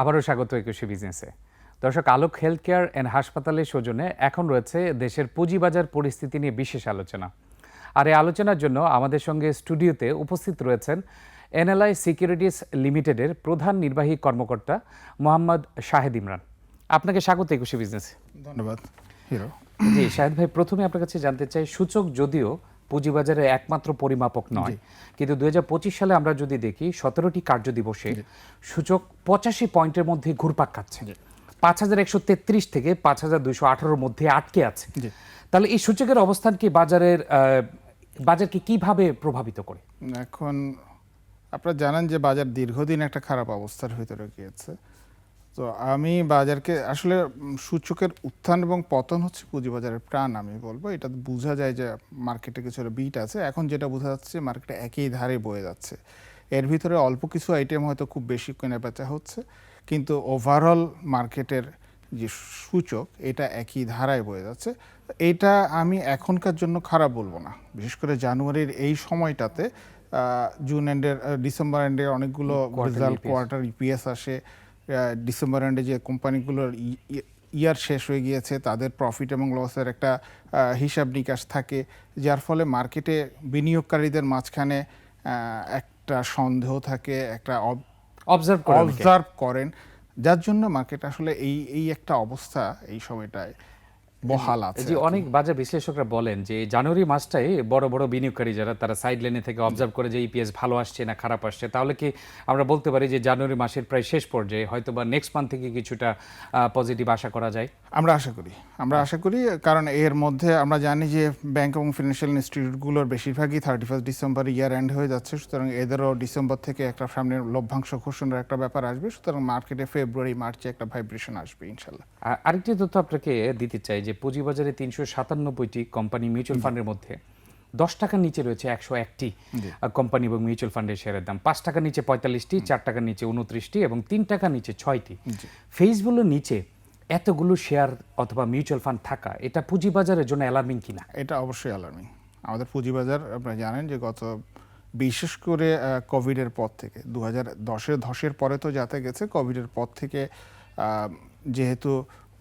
আবারও স্বাগত একুশে বিজনেসে। দর্শক আলোক হেলথ কেয়ার অ্যান্ড হাসপাতালের সৌজন্যে এখন রয়েছে দেশের পুঁজিবাজার পরিস্থিতি নিয়ে বিশেষ আলোচনা। আর এই আলোচনার জন্য আমাদের সঙ্গে স্টুডিওতে উপস্থিত রয়েছেন এনএলআই সিকিউরিটিস লিমিটেডের প্রধান নির্বাহী কর্মকর্তা মোহাম্মদ শাহেদ ইমরান। আপনাকে স্বাগত একুশে বিজনেসে। ধন্যবাদ। হিরো। জি শাহেদ ভাই প্রথমে আপনার কাছে জানতে চাই সূচক যদিও পুঁজিবাজারে একমাত্র পরিমাপক নয়। কিন্তু দুই সালে আমরা যদি দেখি সতেরোটি কার্য দিবসে সূচক পঁচাশি পয়েন্টের মধ্যে ঘুরপাক খাচ্ছে। পাঁচ হাজার একশো তেত্রিশ থেকে পাঁচ হাজার দুইশো আঠারোর মধ্যে আটকে আছে। তাহলে এই সূচকের অবস্থান কি বাজারের বাজারকে কীভাবে প্রভাবিত করে? এখন আপনারা জানেন যে বাজার দীর্ঘদিন একটা খারাপ অবস্থার ভিতরে গিয়েছে। তো আমি বাজারকে আসলে সূচকের উত্থান এবং পতন হচ্ছে পুঁজিবাজারের প্রাণ আমি বলব। এটা বোঝা যায় যে মার্কেটে কিছু বিট আছে। এখন যেটা বোঝা যাচ্ছে মার্কেটে একই ধারে বয়ে যাচ্ছে। এর ভিতরে অল্প কিছু আইটেম হয়তো খুব বেশি কেনা বেচা হচ্ছে কিন্তু ওভারঅল মার্কেটের যে সূচক এটা একই ধারায় বয়ে যাচ্ছে। এটা আমি এখনকার জন্য খারাপ বলব না। বিশেষ করে জানুয়ারির এই সময়টাতে জুন এন্ডের ডিসেম্বর এন্ডের অনেকগুলো রেজাল্ট কোয়ার্টার ইপিএস আসে। ডিসেম্বর এন্ডে যে কোম্পানিগুলোর ইয়ার শেষ হয়ে গিয়েছে তাদের প্রফিট এবং লসের একটা হিসাব নিকাশ থাকে যার ফলে মার্কেটে বিনিয়োগকারীদের মাঝখানে একটা সন্দেহ থাকে একটা অব- অবজার্ভ অবজার্ভ করেন। যার জন্য মার্কেট আসলে এই এই একটা অবস্থা এই সময়টায়। বহাল আছে জি অনেক বাজার বিশ্লেষকরা বলেন যে জানুয়ারি মাসটাই বড় বড় বিনিয়োগকারী যারা তারা সাইড লাইনে থেকে অবজার্ভ করে যে ইপিএস ভালো আসছে না খারাপ আসছে তাহলে কি আমরা বলতে পারি যে জানুয়ারি মাসের প্রায় শেষ পর্যায়ে হয়তো বা নেক্সট মান্থ থেকে কিছুটা পজিটিভ আশা করা যায়? আমরা আশা করি আমরা আশা করি কারণ এর মধ্যে আমরা জানি যে ব্যাংক এবং ফিনান্সিয়াল ইনস্টিটিউটগুলোর বেশিরভাগই thirty first December year end হয়ে যাচ্ছে সুতরাং এদেরও ডিসেম্বর থেকে একটা সামনের লভ্যাংশ ঘোষণার একটা ব্যাপার আসবে সুতরাং মার্কেটে ফেব্রুয়ারি মার্চে একটা ভাইব্রেশন আসবে ইনশাল্লাহ। আরেকটি তথ্য আপনাকে দিতে চাই যে পুঁজিবাজারে তিনশো সাতানব্বইটি কোম্পানি মিউচুয়াল ফান্ডের মধ্যে দশ টাকার নিচে রয়েছে একশো একটি কোম্পানি এবং মিউচুয়াল ফান্ডের শেয়ারের দাম। পাঁচ টাকার নিচে পঁয়তাল্লিশটি চার টাকার নিচে উনত্রিশটি এবং তিন টাকার নিচে ছয়টি। ফেসবুলোর নিচে এতগুলো শেয়ার অথবা মিউচুয়াল ফান্ড থাকা, এটা পুঁজিবাজারের জন্য অ্যালার্মিং কিনা? এটা অবশ্যই অ্যালার্মিং আমাদের পুঁজিবাজার, আপনারা জানেন যে গত, বিশেষ করে কোভিডের পর থেকে দু হাজার দশের ধসের পরে তো যাতে গেছে কোভিডের পর থেকে যেহেতু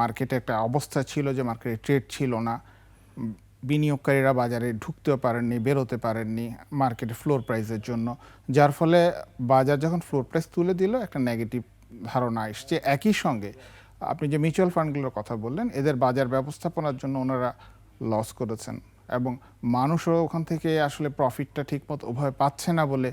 মার্কেটে একটা অবস্থা ছিল যে মার্কেটে ট্রেড ছিল না, বিনিয়োগকারীরা বাজারে ঢুকতেও পারেননি, বেরোতে পারেননি মার্কেটে ফ্লোর প্রাইসের জন্য। যার ফলে বাজার যখন ফ্লোর প্রাইস তুলে দিল, একটা নেগেটিভ ধারণা এসছে। একই সঙ্গে আপনি যে মিউচুয়াল ফান্ডগুলোর কথা বললেন এদের বাজার ব্যবস্থাপনার জন্য ওনারা লস করেছেন এবং মানুষও ওখান থেকে আসলে প্রফিটটা ঠিকমতো ওভাবে পাচ্ছে না বলে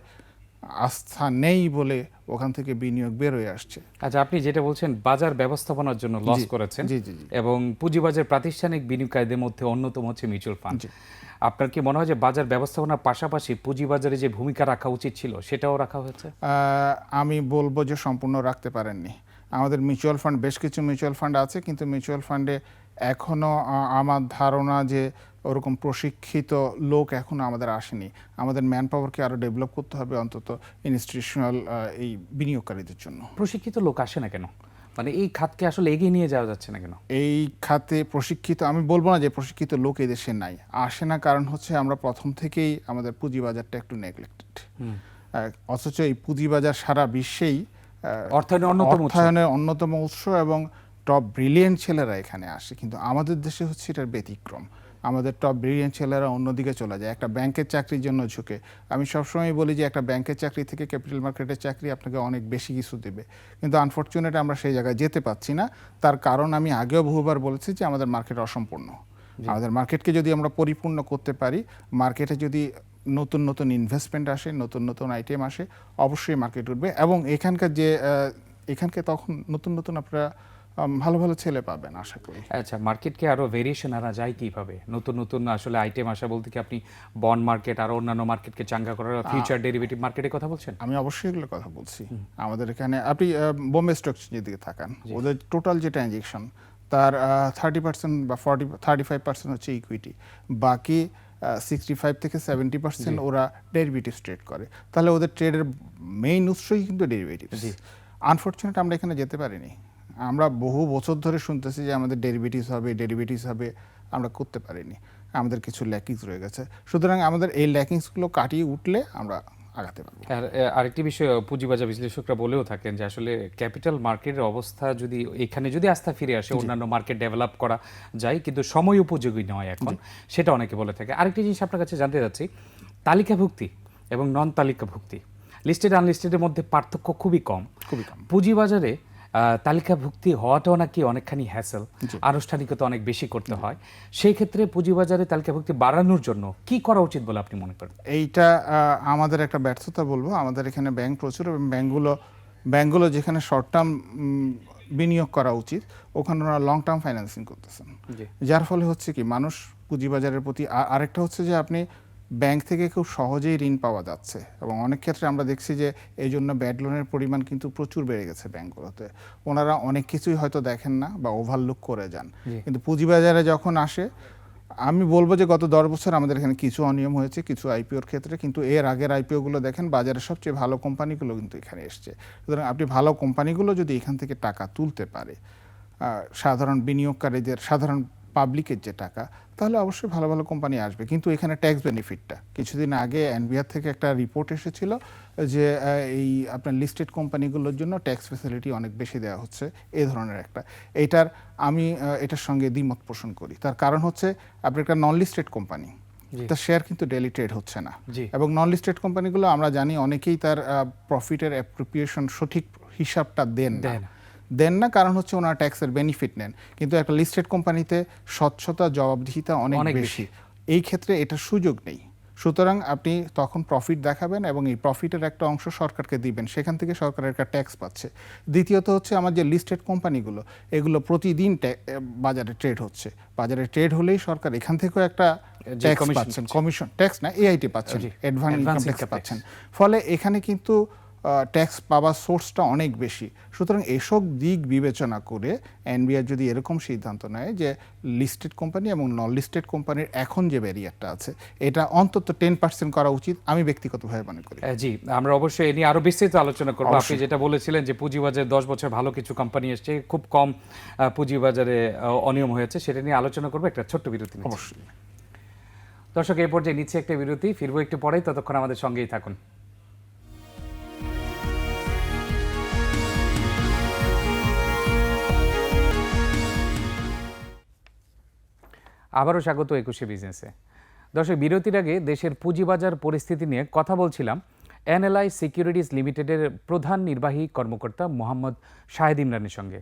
আস্থা নেই বলে ওখান থেকে বিনিয়োগ বেরোয় আসছে। আচ্ছা আপনি যেটা বলছেন বাজার ব্যবস্থাপনার জন্য লস করেছেন জি, জি, জি। এবং পুঁজিবাজার প্রাতিষ্ঠানিক বিনিয়োগকারীদের মধ্যে অন্যতম হচ্ছে মিউচুয়াল ফান্ড। আপনার কি মনে হয় যে বাজার ব্যবস্থাপনার পাশাপাশি পুঁজিবাজারে যে ভূমিকা রাখা উচিত ছিল সেটাও রাখা হয়েছে? আহ, আমি বলব যে সম্পূর্ণ রাখতে পারেননি। আমাদের মিউচুয়াল ফান্ড বেশ কিছু মিউচুয়াল ফান্ড আছে কিন্তু মিউচুয়াল ফান্ডে এখনও আমার ধারণা যে ওরকম প্রশিক্ষিত লোক এখনও আমাদের আসেনি। আমাদের ম্যান পাওয়ারকে আরও ডেভেলপ করতে হবে অন্তত ইনস্টিটিউশনাল এই বিনিয়োগকারীদের জন্য। প্রশিক্ষিত লোক আসে না কেন? মানে এই খাতকে আসলে এগিয়ে নিয়ে যাওয়া যাচ্ছে না কেন? এই খাতে প্রশিক্ষিত আমি বলব না যে প্রশিক্ষিত লোক এদেশে নাই। আসে না কারণ হচ্ছে আমরা প্রথম থেকেই আমাদের পুঁজিবাজারটা একটু নেগলেক্টেড অথচ এই পুঁজিবাজার সারা বিশ্বেই অর্থায়নের অন্যতম। অর্থায়নের অন্যতম উৎস এবং টপ ব্রিলিয়েন্ট ছেলেরা এখানে আসে। কিন্তু আমাদের দেশে হচ্ছে এটার ব্যতিক্রম। আমাদের টপ ব্রিলিয়েন্ট ছেলেরা অন্যদিকে চলে যায়। একটা ব্যাংকের চাকরির জন্য ঝুঁকে। আমি সবসময় বলি যে একটা ব্যাংকের চাকরি থেকে ক্যাপিটাল মার্কেটের চাকরি আপনাকে অনেক বেশি কিছু দেবে। কিন্তু আনফর্চুনেট আমরা সেই জায়গায় যেতে পারছি না। তার কারণ আমি আগেও বহুবার বলেছি যে আমাদের মার্কেট অসম্পূর্ণ। আমাদের মার্কেটকে যদি আমরা পরিপূর্ণ করতে পারি মার্কেটে যদি নতুন নতুন ইনভেস্টমেন্ট আসে নতুন নতুন আইটেম আসে অবশ্যই মার্কেট উঠবে এবং এখানকার যে এখানকে তখন নতুন নতুন আপনারা ভালো ভালো ছেলে পাবেন আশা করি। আচ্ছা মার্কেটকে আরও ভেরিয়েশন আনা যায় কীভাবে? নতুন নতুন আসলে আইটেম আসা বলতে কি আপনি বন্ড মার্কেট আর অন্যান্য মার্কেটকে চাঙ্গা করার ফিউচার ডেরিভেটিভ মার্কেটের কথা বলছেন? আমি অবশ্যই এগুলো কথা বলছি। আমাদের এখানে আপনি বোম্বে স্টক এক্সচেঞ্জের দিকে তাকান ওদের টোটাল যে ট্রানজেকশন তার থার্টি পার্সেন্ট বা ফর্টি থার্টি ফাইভ পার্সেন্ট হচ্ছে ইকুইটি বাকি সিক্সটি ফাইভ থেকে সেভেন্টি পার্সেন্ট ওরা ডেরিভেটিভস ট্রেড করে। তাহলে ওদের ট্রেডের মেইন উৎসই কিন্তু ডেরিভেটিভস আনফর্চুনেট আমরা এখানে যেতে পারিনি। আমরা বহু বছর ধরে শুনতেছি যে আমাদের ডেরিভেটিভস হবে ডেরিভেটিভস হবে আমরা করতে পারিনি। আমাদের কিছু ল্যাকিংস রয়ে গেছে। সুতরাং আমাদের এই ল্যাকিংসগুলো কাটিয়ে উঠলে আমরা আগাতে পারব। আর আরেকটি বিষয় পুঁজিবাজার বিশ্লেষকরা বলেও থাকেন যে আসলে ক্যাপিটাল মার্কেটের অবস্থা যদি এখানে যদি আস্থা ফিরে আসে অন্যান্য মার্কেট ডেভেলপ করা যায় কিন্তু সময় উপযোগী নয় এখন সেটা অনেকে বলে থাকে। আরেকটি জিনিস আপনার কাছে জানতে চাচ্ছি তালিকাভুক্তি এবং নন তালিকাভুক্তি লিস্টেড আনলিস্টেডের মধ্যে পার্থক্য খুবই কম। খুবই কম। পুঁজিবাজারে তালিকাভুক্তি হওয়াটাও নাকি অনেকখানি হ্যাসেল আনুষ্ঠানিকতা অনেক বেশি করতে হয়। সেই ক্ষেত্রে পুঁজিবাজারে তালিকাভুক্তি বাড়ানোর জন্য কি করা উচিত বলে আপনি মনে করেন? এইটা আমাদের একটা ব্যর্থতা বলব। আমাদের এখানে ব্যাংক প্রচুর এবং ব্যাংকগুলো ব্যাংকগুলো যেখানে শর্ট টার্ম বিনিয়োগ করা উচিত ওখানে ওরা লং টার্ম ফাইন্যান্সিং করতেছেন। যার ফলে হচ্ছে কি মানুষ পুঁজিবাজারের প্রতি আরেকটা হচ্ছে যে আপনি ব্যাংক থেকে খুব সহজেই ঋণ পাওয়া যাচ্ছে এবং অনেক ক্ষেত্রে আমরা দেখছি যে এই জন্য ব্যাড লোনের পরিমাণ কিন্তু প্রচুর বেড়ে গেছে ব্যাংকগুলোতে। ওনারা অনেক কিছুই হয়তো দেখেন না বা ওভারলুক করে যান। কিন্তু পুঁজিবাজারে যখন আসে আমি বলব যে গত দশ বছর আমাদের এখানে কিছু অনিয়ম হয়েছে কিছু আইপিওর ক্ষেত্রে কিন্তু এর আগের আইপিওগুলো দেখেন বাজারের সবচেয়ে ভালো কোম্পানিগুলো কিন্তু এখানে এসছে। সুতরাং আপনি ভালো কোম্পানিগুলো যদি এখান থেকে টাকা তুলতে পারে সাধারণ বিনিয়োগকারীদের সাধারণ পাবলিকের যে টাকা তাহলে অবশ্যই ভালো ভালো কোম্পানি আসবে। কিন্তু এখানে ট্যাক্স বেনিফিটটা কিছুদিন আগে এনবিআর থেকে একটা রিপোর্ট এসেছিল যে এই আপনার লিস্টেড কোম্পানিগুলোর জন্য ট্যাক্স ফেসিলিটি অনেক বেশি দেওয়া হচ্ছে এই ধরনের একটা। এটার আমি এটার সঙ্গে দ্বিমত পোষণ করি। তার কারণ হচ্ছে আপনি একটা নন লিস্টেড কোম্পানি তার শেয়ার কিন্তু ডেলি ট্রেড হচ্ছে না। এবং নন লিস্টেড কোম্পানিগুলো আমরা জানি অনেকেই তার প্রফিটের অ্যাপ্রোপ্রিয়েশন সঠিক হিসাবটা দেন না। দেন না কারণ হচ্ছে ওনারা ট্যাক্সের বেনিফিট নেন। কিন্তু একটা লিস্টেড কোম্পানিতে স্বচ্ছতা জবাবদিহিতা অনেক বেশি। এই ক্ষেত্রে এটা সুযোগ নেই। সুতরাং আপনি তখন প্রফিট দেখাবেন এবং এই প্রফিটের একটা অংশ সরকারকে দিবেন। সেখান থেকে সরকারের একটা ট্যাক্স পাচ্ছে। দ্বিতীয়ত হচ্ছে আমার যে লিস্টেড কোম্পানিগুলো এগুলো প্রতিদিন বাজারে ট্রেড হচ্ছে। বাজারে ট্রেড হলেই সরকার এখান থেকেও একটা ট্যাক্স পাচ্ছেন। কমিশন ট্যাক্স না এআইটি পাচ্ছেন। অ্যাডভান্স ইনকাম ট্যাক্স পাচ্ছেন। ফলে এখানে কিন্তু ট্যাক্স পাওয়ার সোর্সটা অনেক বেশি। সুতরাং এসব দিক বিবেচনা করে এনবিআর যদি এরকম সিদ্ধান্ত নেয় যে লিস্টেড কোম্পানি এবং নন লিস্টেড কোম্পানির এখন যে ব্যারিয়ারটা আছে এটা অন্তত টেন পার্সেন্ট করা উচিত আমি ব্যক্তিগতভাবে মনে করি। জি আমরা অবশ্যই এ নিয়ে আরও বিস্তৃত আলোচনা করব। আপনি যেটা বলেছিলেন যে পুঁজিবাজারে দশ বছর ভালো কিছু কোম্পানি এসছে খুব কম পুঁজিবাজারে অনিয়ম হয়েছে সেটা নিয়ে আলোচনা করব একটা ছোট্ট বিরতি অবশ্যই। দর্শক এই পর্যায়ে নিচ্ছে একটা বিরতি ফিরবো একটু পরেই ততক্ষণ আমাদের সঙ্গেই থাকুন। আবারও স্বাগত একুশে বিজনেসে। দর্শক বিরতির আগে দেশের পুঁজিবাজার পরিস্থিতি নিয়ে কথা বলছিলাম এনএলআই সিকিউরিটিজ লিমিটেডের প্রধান নির্বাহী কর্মকর্তা মোহাম্মদ শাহেদ ইমরানের সঙ্গে।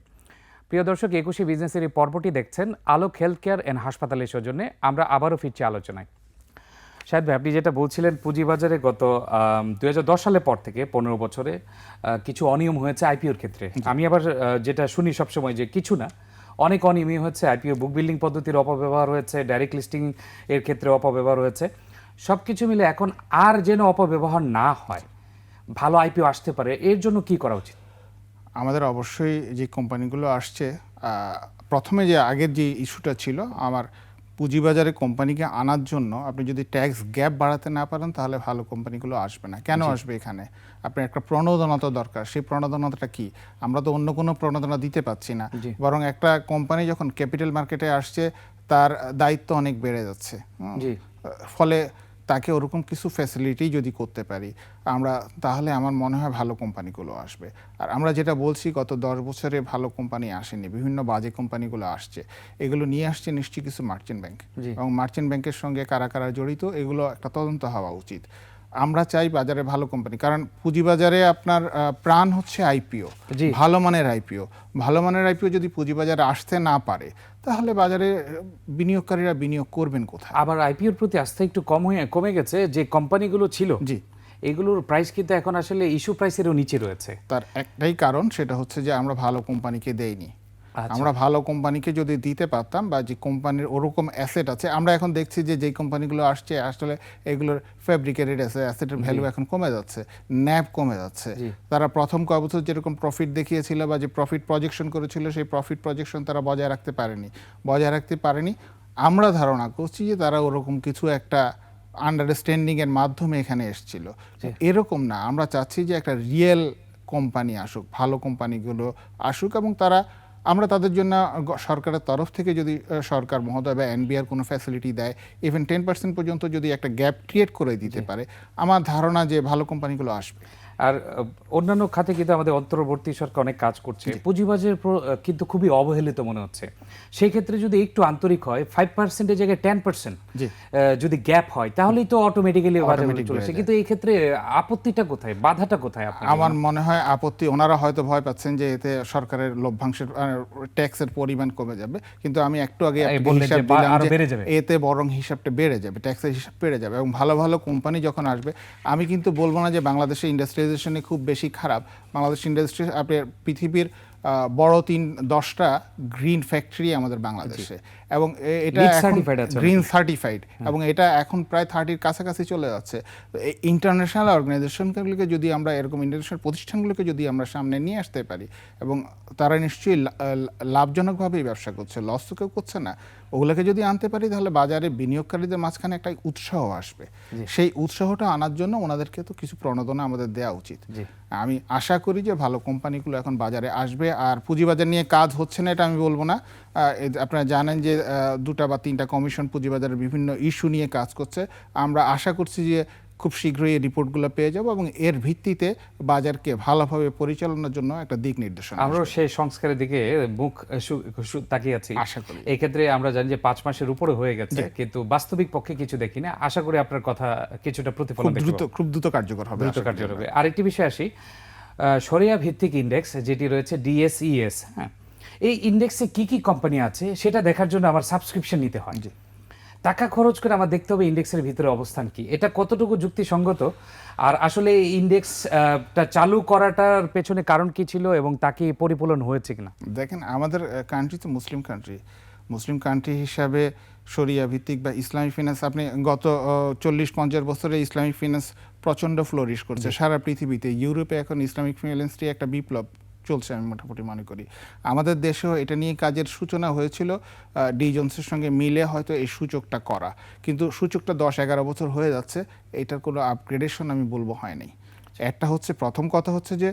প্রিয় দর্শক একুশে বিজনেসের এই পর্বটি দেখছেন আলোক হেলথ কেয়ার অ্যান্ড হাসপাতালের সৌজন্যে। আমরা আবারও ফিরছি আলোচনায়। শাহেদ ভাই আপনি যেটা বলছিলেন পুঁজিবাজারে গত দুই হাজার দশ সালের পর থেকে পনেরো বছরে কিছু অনিয়ম হয়েছে আইপিওর ক্ষেত্রে। আমি আবার যেটা শুনি সবসময় যে কিছু না অনেক অনিয়মই হচ্ছে আইপিও বুক বিল্ডিং পদ্ধতির অপব্যবহার হয়েছে ডাইরেক্ট লিস্টিং এর ক্ষেত্রে অপব্যবহার হয়েছে। সব কিছু মিলে এখন আর যেন অপব্যবহার না হয়, ভালো আইপিও আসতে পারে, এর জন্য কি করা উচিত? আমাদের অবশ্যই যে কোম্পানিগুলো আসছে প্রথমে যে আগের যে ইস্যুটা ছিল, আমার পুঁজিবাজারে কোম্পানিকে আনার জন্য আপনি যদি ট্যাক্স গ্যাপ বাড়াতে না পারেন তাহলে ভালো কোম্পানিগুলো আসবে না। কেন আসবে এখানে? আপনার একটা প্রণোদনতা দরকার। সেই প্রণোদনতাটা কি? আমরা তো অন্য কোনো প্রণোদনা দিতে পাচ্ছি না। বরং একটা কোম্পানি যখন ক্যাপিটাল মার্কেটে আসছে তার দায়িত্ব অনেক বেড়ে যাচ্ছে। জি। ফলে তাকে ওরকম কিছু ফ্যাসিলিটি যদি করতে পারি আমরা তাহলে আমার মনে হয় ভালো কোম্পানিগুলো আসবে। আর আমরা যেটা বলছি গত দশ বছরে ভালো কোম্পানি আসেনি বিভিন্ন বাজে কোম্পানিগুলো আসছে। এগুলো নিয়ে আসছে নিশ্চয়ই কিছু মার্চেন্ট ব্যাংক এবং মার্চেন্ট ব্যাংকের সঙ্গে কারা কারা জড়িত এগুলো একটা তদন্ত হওয়া উচিত। আমরা চাই বাজারে ভালো কোম্পানি কারণ পুঁজিবাজারে আপনার প্রাণ হচ্ছে আইপিও। ভালো মানের আইপিও ভালো মানের আইপিও যদি পুঁজিবাজারে আসতে না পারে তাহলে বাজারে বিনিয়োগকারীরা বিনিয়োগ করবেন কোথায় আবার আইপিওর প্রতি আস্থা একটু কম হয়ে কমে গেছে যে কোম্পানিগুলো ছিল জি এগুলোর প্রাইস কিন্তু এখন আসলে ইস্যু প্রাইসেরও নিচে রয়েছে তার একটাই কারণ সেটা হচ্ছে যে আমরা ভালো কোম্পানিকে দেইনি। আমরা ভালো কোম্পানিকে যদি দিতে পারতাম বা যে কোম্পানির ওরকম অ্যাসেট আছে আমরা এখন দেখছি যে যেই কোম্পানিগুলো আসছে আসলে এগুলোর ফ্যাব্রিকেটেড আছে অ্যাসেটের ভ্যালু এখন কমে যাচ্ছে ন্যাপ কমে যাচ্ছে। তারা প্রথম কয় বছর যেরকম প্রফিট দেখিয়েছিল বা যে প্রফিট প্রজেকশন করেছিল সেই প্রফিট প্রজেকশন তারা বজায় রাখতে পারেনি। বজায় রাখতে পারেনি। আমরা ধারণা করছি যে তারা ওরকম কিছু একটা আন্ডারস্ট্যান্ডিং এর মাধ্যমে এখানে এসেছিল। এরকম না আমরা চাচ্ছি যে একটা রিয়েল কোম্পানি আসুক ভালো কোম্পানিগুলো আসুক এবং তারা আমরা তাদের জন্য সরকারের তরফ থেকে যদি সরকার মহোদয় বা এনবিআর কোনো ফ্যাসিলিটি দেয় ইভেন টেন পার্সেন্ট পর্যন্ত যদি একটা গ্যাপ ক্রিয়েট করে দিতে পারে আমার ধারণা যে ভালো কোম্পানিগুলো আসবে। আর অন্যান্য খাতে কিন্তু আমাদের অন্তর্বর্তী সরকার অনেক কাজ করছে। পুঁজিবাজার কিন্তু খুবই অবহেলিত মনে হচ্ছে। সেই ক্ষেত্রে যদি একটু আন্তরিক হয় ফাইভ পার্সেন্টের জায়গায় টেন পার্সেন্ট যদি গ্যাপ হয় তাহলেই তো অটোমেটিক্যালি চলেছে কিন্তু এই ক্ষেত্রে আপত্তিটা কোথায়? বাধাটা কোথায় আপনার আমার মনে হয়? আপত্তি ওনারা হয়তো ভয় পাচ্ছেন যে এতে সরকারের লভ্যাংশের ট্যাক্সের পরিমাণ কমে যাবে। কিন্তু আমি একটু আগে। এতে বরং হিসাবটা বেড়ে যাবে ট্যাক্সের হিসাব বেড়ে যাবে। এবং ভালো ভালো কোম্পানি যখন আসবে আমি কিন্তু বলব না যে বাংলাদেশের ইন্ডাস্ট্রিয়ালাইজেশনে খুব বেশি খারাপ। বাংলাদেশ ইন্ডাস্ট্রি আপনার পৃথিবীর বড় তিন দশটা গ্রিন ফ্যাক্টরি আমাদের বাংলাদেশে। এবং এটা গ্রিন সার্টিফাইড এবং এটা এখন প্রায় থার্টির কাছাকাছি চলে যাচ্ছে। ইন্টারন্যাশনাল অর্গানাইজেশনগুলোকে যদি আমরা এরকম ইন্টারন্যাশনাল প্রতিষ্ঠানগুলোকে যদি আমরা সামনে নিয়ে আসতে পারি এবং তারা নিশ্চয়ই লাভজনকভাবেই ব্যবসা করছে লস তো কেউ করছে না। ওগুলোকে যদি আনতে পারি তাহলে বাজারে বিনিয়োগকারীদের মাঝখানে একটা উৎসাহ আসবে। সেই উৎসাহটা আনার জন্য ওনাদেরকে তো কিছু প্রণোদনা আমাদের দেওয়া উচিত। আমি আশা করি যে ভালো কোম্পানিগুলো এখন বাজারে আসবে আর পুঁজিবাজার নিয়ে কাজ হচ্ছে না এটা আমি বলব না। আপনারা জানেন যে দুটা বা তিনটা কমিশন পুঁজিবাজারের বিভিন্ন ইস্যু নিয়ে কাজ করছে। আমরা আশা করছি যে খুব শীঘ্রই এই রিপোর্টগুলো পেয়ে যাব এবং এর ভিত্তিতে বাজারকে ভালোভাবে পরিচালনার জন্য একটা দিক নির্দেশনা আমরাও সেই সংস্কারের দিকে মুখ তাকিয়ে আছি। আশা করি। এই ক্ষেত্রে আমরা জানি যে পাঁচ মাসের উপরে হয়ে গেছে কিন্তু বাস্তবিক পক্ষে কিছু দেখি না। আশা করি আপনার কথা কিছুটা প্রতিফলন দ্রুত খুব দ্রুত কার্যকর হবে দ্রুত কার্যকর হবে। আরেকটি বিষয় আসি। সরিয়া ভিত্তিক ইন্ডেক্স যেটি রয়েছে ডিএসইএস হ্যাঁ এই ইন্ডেক্সে কি কি কোম্পানি আছে সেটা দেখার জন্য আমার সাবস্ক্রিপশন নিতে হয়। টাকা খরচ করে আমার দেখতে হবে ইন্ডেক্সের ভিতরে অবস্থান কি। এটা কতটুকু যুক্তিসঙ্গত? আর আসলে ইন্ডেক্সটা চালু করাটার পেছনে কারণ কি ছিল এবং তাকে পরিপূরণ হয়েছে কিনা? দেখেন আমাদের কান্ট্রি তো মুসলিম কান্ট্রি মুসলিম কান্ট্রি হিসাবে শরিয়া ভিত্তিক বা ইসলামিক ফিনান্স আপনি গত চল্লিশ পঞ্চাশ বছরে ইসলামিক ফিনান্স প্রচণ্ড ফ্লোরিশ করছে। সারা পৃথিবীতে ইউরোপে এখন ইসলামিক ফিনান্সটি একটা বিপ্লব। চলছে আমি মোটামুটি মনে করি। আমাদের দেশেও এটা নিয়ে কাজের সূচনা হয়েছিল ডি জোন্সের সঙ্গে মিলে হয়তো এই সূচকটা করা। কিন্তু সূচকটা দশ এগারো বছর হয়ে যাচ্ছে, এটার কোনো আপগ্রেডেশন আমি বলব হয়নি। একটা হচ্ছে, প্রথম কথা হচ্ছে যে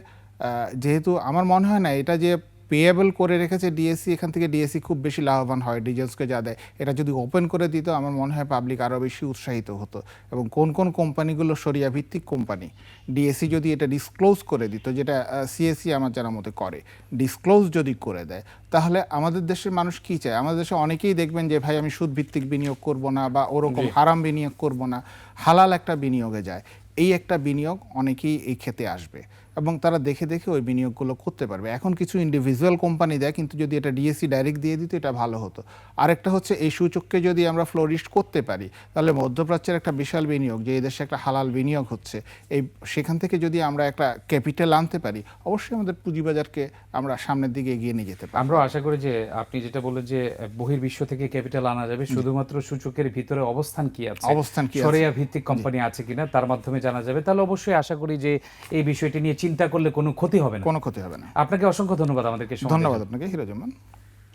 যেহেতু আমার মনে হয় না, এটা যে পেয়েবল করে রেখেছে ডিএসসি এখান থেকে ডিএসসি খুব বেশি লাভবান হয় ডিজেলসকে যা দেয়। এটা যদি ওপেন করে দিত আমার মনে হয় পাবলিক আরও বেশি উৎসাহিত হতো। এবং কোন কোন কোম্পানিগুলো সরিয়া ভিত্তিক কোম্পানি ডিএসসি যদি এটা ডিসক্লোজ করে দিত যেটা সিএসসি আমার জানার মতে করে ডিসক্লোজ যদি করে দেয় তাহলে আমাদের দেশের মানুষ কি চায়? আমাদের দেশে অনেকেই দেখবেন যে ভাই আমি সুদ ভিত্তিক বিনিয়োগ করব না বা ওরকম হারাম বিনিয়োগ করব না। হালাল একটা বিনিয়োগে যায়। এই একটা বিনিয়োগ অনেকেই এই ক্ষেতে আসবে। এবং তারা দেখে দেখে ওই বিনিয়োগগুলো করতে পারবে। এখন কিছু ইন্ডিভিজুয়াল কোম্পানি দেয় কিন্তু যদি এটা ডিএসসি ডাইরেক্ট দিয়ে দিত এটা ভালো হতো। আরেকটা হচ্ছে এই সূচককে যদি আমরা ফ্লোরিস্ট করতে পারি তাহলে মধ্যপ্রাচ্যের একটা বিশাল বিনিয়োগ যে এই দেশে একটা হালাল বিনিয়োগ হচ্ছে এই সেখান থেকে যদি আমরা একটা ক্যাপিটাল আনতে পারি অবশ্যই আমাদের পুঁজিবাজারকে আমরা সামনের দিকে এগিয়ে নিয়ে যেতে পারি আমরা আশা করি যে আপনি যেটা বললেন যে বহির্বিশ্ব থেকে ক্যাপিটাল আনা যাবে শুধুমাত্র সূচকের ভিতরে অবস্থান কি আছে? অবস্থান কি ভিত্তিক কোম্পানি আছে কিনা তার মাধ্যমে জানা যাবে। তাহলে অবশ্যই আশা করি যে এই বিষয়টি নিয়ে চিন্তা করলে কোনো ক্ষতি হবে না। কোনো ক্ষতি হবে না। আপনাকে অসংখ্য ধন্যবাদ আমাদেরকে ধন্যবাদ আপনাকে হিরোজামান।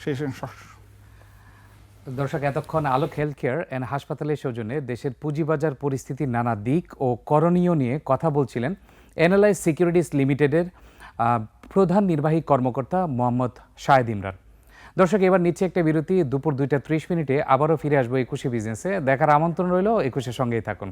শেষ দর্শক এতক্ষণ আলোক হেলথ কেয়ার অ্যান্ড হাসপাতালের সৌজন্যে দেশের পুঁজিবাজার পরিস্থিতির নানা দিক ও করণীয় নিয়ে কথা বলছিলেন এনালাইজ সিকিউরিটিস লিমিটেডের প্রধান নির্বাহী কর্মকর্তা মোহাম্মদ শাহেদ ইমরান। দর্শক এবার নিচ্ছে একটা বিরতি। দুপুর দুইটা ত্রিশ মিনিটে আবারও ফিরে আসব একুশে বিজনেসে। দেখার আমন্ত্রণ রইল একুশের সঙ্গেই থাকুন।